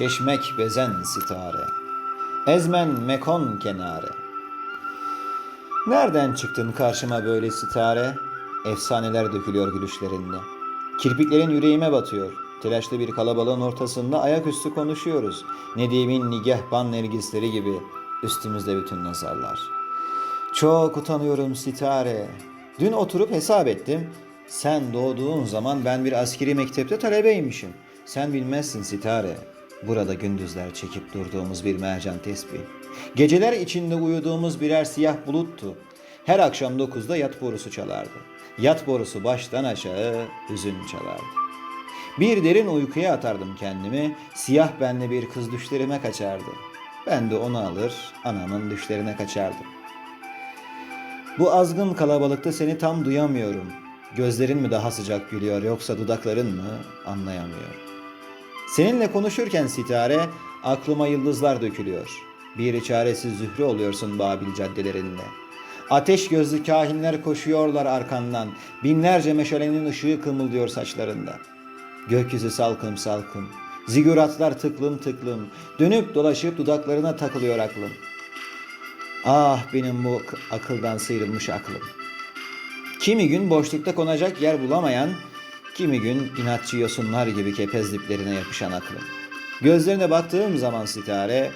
Çeşmek bezen sitare, ezmen mekon kenare. Nereden çıktın karşıma böyle sitare? Efsaneler dökülüyor gülüşlerinde. Kirpiklerin yüreğime batıyor. Telaşlı bir kalabalığın ortasında ayaküstü konuşuyoruz. Nedim'in nigahban nergisleri gibi üstümüzde bütün nazarlar. Çok utanıyorum sitare. Dün oturup hesap ettim. Sen doğduğun zaman ben bir askeri mektepte talebeymişim. Sen bilmezsin sitare. Burada gündüzler çekip durduğumuz bir mercan tesbih. Geceler içinde uyuduğumuz birer siyah buluttu. Her akşam dokuzda yat borusu çalardı. Yat borusu baştan aşağı hüzün çalardı. Bir derin uykuya atardım kendimi, siyah benli bir kız düşlerime kaçardı. Ben de onu alır, anamın düşlerine kaçardım. Bu azgın kalabalıkta seni tam duyamıyorum. Gözlerin mi daha sıcak gülüyor yoksa dudakların mı anlayamıyorum. Seninle konuşurken sitare aklıma yıldızlar dökülüyor. Bir çaresiz zühre oluyorsun Babil caddelerinde. Ateş gözlü kahinler koşuyorlar arkandan. Binlerce meşalenin ışığı kımıldıyor saçlarında. Gökyüzü salkım salkım. Ziguratlar tıklım tıklım. Dönüp dolaşıp dudaklarına takılıyor aklım. Ah benim bu ak- akıldan sıyrılmış aklım. Kimi gün boşlukta konacak yer bulamayan, kimi gün inatçı yosunlar gibi kepez diplerine yapışan aklım. Gözlerine baktığım zaman sitare,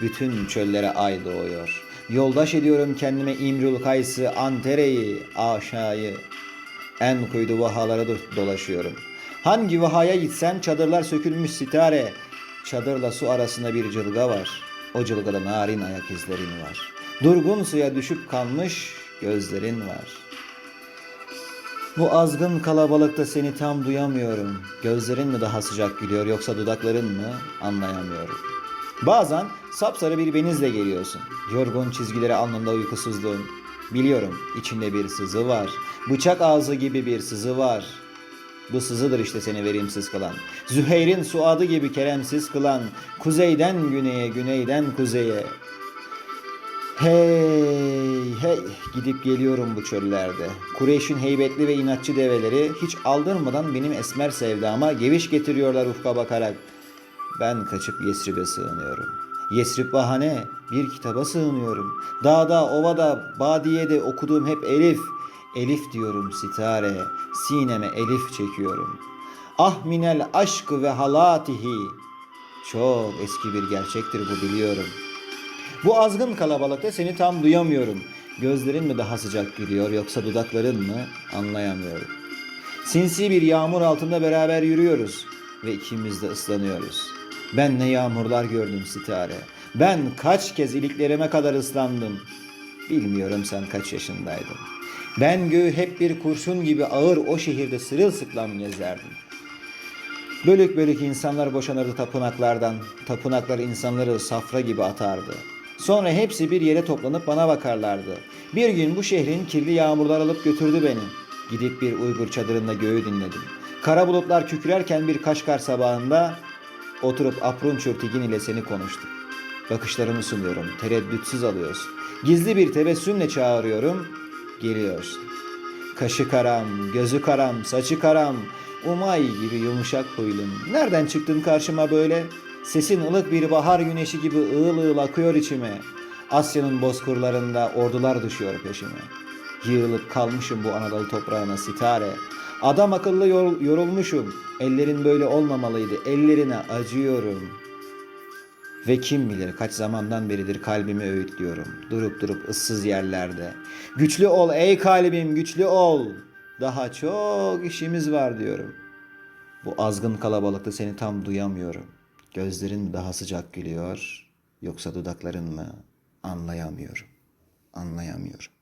bütün çöllere ay doğuyor. Yoldaş ediyorum kendime İmrul Kays'ı, Antere'yi, Aşağı'yı. En kuytu vahalara do- dolaşıyorum. Hangi vahaya gitsem çadırlar sökülmüş sitare. Çadırla su arasında bir cılga var. O cılgada narin ayak izlerin var. Durgun suya düşüp kalmış gözlerin var. Bu azgın kalabalıkta seni tam duyamıyorum. Gözlerin mi daha sıcak gülüyor yoksa dudakların mı anlayamıyorum. Bazen sapsarı bir benizle geliyorsun. Yorgun çizgileri alnında uykusuzluğun. Biliyorum içinde bir sızı var. Bıçak ağzı gibi bir sızı var. Bu sızıdır işte seni verimsiz kılan. Züheyr'in suadı gibi keremsiz kılan. Kuzeyden güneye, güneyden kuzeye. Hey hey gidip geliyorum bu çöllerde. Kureyş'in heybetli ve inatçı develeri hiç aldırmadan benim esmer sevdama geviş getiriyorlar ufka bakarak. Ben kaçıp Yesrib'e sığınıyorum. Yesrib bahane bir kitaba sığınıyorum. Dağda, ovada, badiyede okuduğum hep Elif. Elif diyorum sitare, sineme Elif çekiyorum. Ah minel aşkı ve halatihi. Çok eski bir gerçektir bu biliyorum. Bu azgın kalabalıkta seni tam duyamıyorum. Gözlerin mi daha sıcak gülüyor yoksa dudakların mı anlayamıyorum. Sinsi bir yağmur altında beraber yürüyoruz ve ikimiz de ıslanıyoruz. Ben ne yağmurlar gördüm sitare. Ben kaç kez iliklerime kadar ıslandım. Bilmiyorum sen kaç yaşındaydın. Ben göğü hep bir kurşun gibi ağır o şehirde sırılsıklam gezerdim. Bölük bölük insanlar boşanırdı tapınaklardan. Tapınaklar insanları safra gibi atardı. Sonra hepsi bir yere toplanıp bana bakarlardı. Bir gün bu şehrin kirli yağmurlar alıp götürdü beni. Gidip bir Uygur çadırında göğü dinledim. Kara bulutlar kükrerken bir Kaşgar sabahında oturup Aprun Çürtigin ile seni konuştum. Bakışlarımı sunuyorum, tereddütsüz alıyorsun. Gizli bir tebessümle çağırıyorum, geliyorsun. Kaşı karam, gözü karam, saçı karam, umay gibi yumuşak huylun. Nereden çıktın karşıma böyle? Sesin ılık bir bahar güneşi gibi ığıl ığıl akıyor içime. Asya'nın bozkırlarında ordular düşüyor peşime. Yığılıp kalmışım bu Anadolu toprağına sitare. Adam akıllı yor- yorulmuşum. Ellerin böyle olmamalıydı. Ellerine acıyorum. Ve kim bilir kaç zamandan beridir kalbimi öğütlüyorum. Durup durup ıssız yerlerde. Güçlü ol ey kalbim güçlü ol. Daha çok işimiz var diyorum. Bu azgın kalabalıkta seni tam duyamıyorum. Gözlerin daha sıcak gülüyor yoksa dudakların mı anlayamıyorum. Anlayamıyorum.